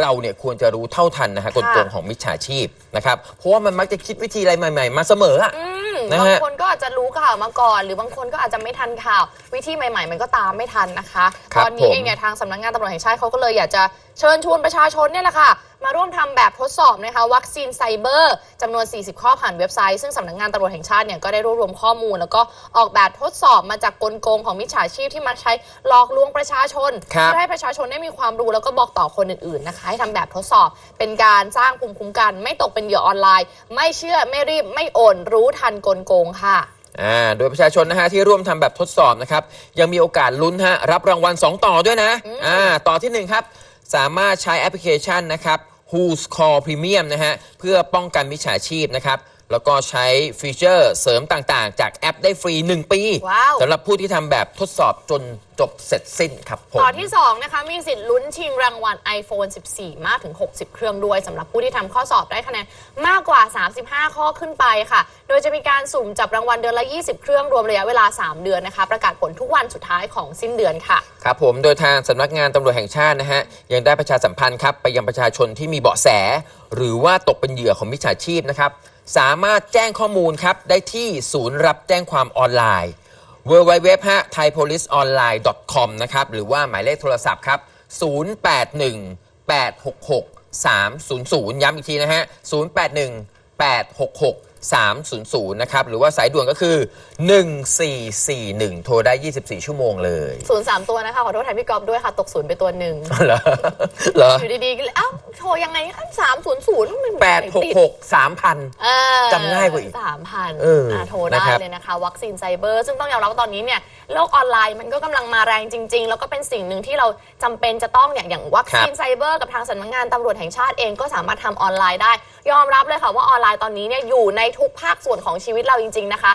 เราเนี่ยควรจะรู้เท่าทันนะฮะกลโกงค่ะของมิจฉาชีพนะครับเพราะว่ามันมักจะคิดวิธีอะไรใหม่ๆ มาเสมออะ อืมนะบางฮะ คนก็อาจจะรู้ข่าวมาก่อน หรือบางคนก็อาจจะไม่ทันข่าว วิธีใหม่ ๆ มันก็ตามไม่ทันนะคะ ครับตอนนี้ผมเองเนี่ยทางสำนักงานตำรวจแห่งชาติเขาก็เลยอยากจะเชิญชวนประชาชนเนี่ยแหละค่ะ มาร่วมทำแบบทดสอบนะคะวัคซีนไซเบอร์จำนวน 40 ข้อผ่านเว็บไซต์ ซึ่งสำนักงานตำรวจแห่งชาติเนี่ยก็ได้รวบรวมข้อมูล แล้วก็ออกแบบทดสอบมาจากกลโกงของมิจฉาชีพที่มักใช้หลอกลวงประชาชนครับ เพื่อให้ประชาชนได้มีความรู้แล้วก็บอกต่อคนอื่นๆนะคะให้ทำแบบทดสอบเป็นการสร้างภูมิคุ้มกัน ไม่ตกเป็นเหยื่อออนไลน์ ไม่เชื่อไม่รีบไม่โอนรู้ทันกลโกงค่ะ อ่าโดยประชาชนนะฮะที่ร่วมทำแบบทดสอบนะครับ ยังมีโอกาสลุ้นฮะรับรางวัล 2 ต่อด้วยนะอ่าต่อทีหนึ่1 ครับ สามารถใช้แอปพลิเคชันนะครับ Who's Call Premium นะฮะเพื่อป้องกันมิจฉาชีพนะครับ แล้วก็ใช้ฟีเจอร์เสริมต่างๆ จากแอปได้ฟรี 1 ปีว้าว สำหรับผู้ที่ทำแบบทดสอบจนจบเสร็จสิ้นครับผม ต่อที่ 2 นะคะ มีสิทธิ์ลุ้นชิงรางวัล iPhone 14 มากถึง 60 เครื่องด้วยสำหรับผู้ที่ทำข้อสอบได้คะแนนมากกว่า 35 ข้อขึ้นไปค่ะ โดยจะมีการสุ่มจับรางวัลเดือนละ 20 เครื่องรวมระยะเวลา 3 เดือนนะคะ ประกาศผลทุกวันสุดท้ายของสิ้นเดือนค่ะ ครับผมโดยทางสำนักงานตำรวจแห่งชาตินะฮะ ยังได้ประชาสัมพันธ์ครับ ไปยังประชาชนที่มีเบาะแส หรือว่าตกเป็นเหยื่อของมิจฉาชีพนะครับ สามารถแจ้งข้อมูลครับได้ที่ศูนย์รับแจ้งความออนไลน์ w w w thaipoliceonline.com นะครับหรือว่าหมายเลขโทรศัพท์ครับ 081 866 300 ย้ำอีกทีนะฮะ 081 866 300 นะครับ หรือว่าสายด่วนก็คือ 1441 โทรได้ 24 ชั่วโมงเลยศูนย์สามตัวนะคะ ขอโทษแทนพี่กอฟด้วยค่ะ ตกศูนย์ไปตัวหนึ่งเหรอเหรออยู่ดีๆก็เลยเอ้าโทรยังไงสามศูนย์ศูนย์มันแปดหกหกสามพันเออจำง่ายกว่าอีกสามพันเอออ่โทรได้นะครับเลยนะคะ วัคซีนไซเบอร์ ซึ่งต้องยอมรับว่าตอนนี้เนี่ยโลกออนไลน์มันก็กำลังมาแรงจริง ๆ แล้วก็เป็นสิ่งหนึ่งที่เราจำเป็นจะต้องเนี่ยอย่างวัคซีนไซเบอร์กับทางสำนักงานตำรวจแห่งชาติเองก็สามารถทำออนไลน์ได้ ยอมรับเลยค่ะว่าออนไลน์ตอนนี้เนี่ยอยู่ในทุกภาคส่วนของชีวิตเราจริง ๆนะคะ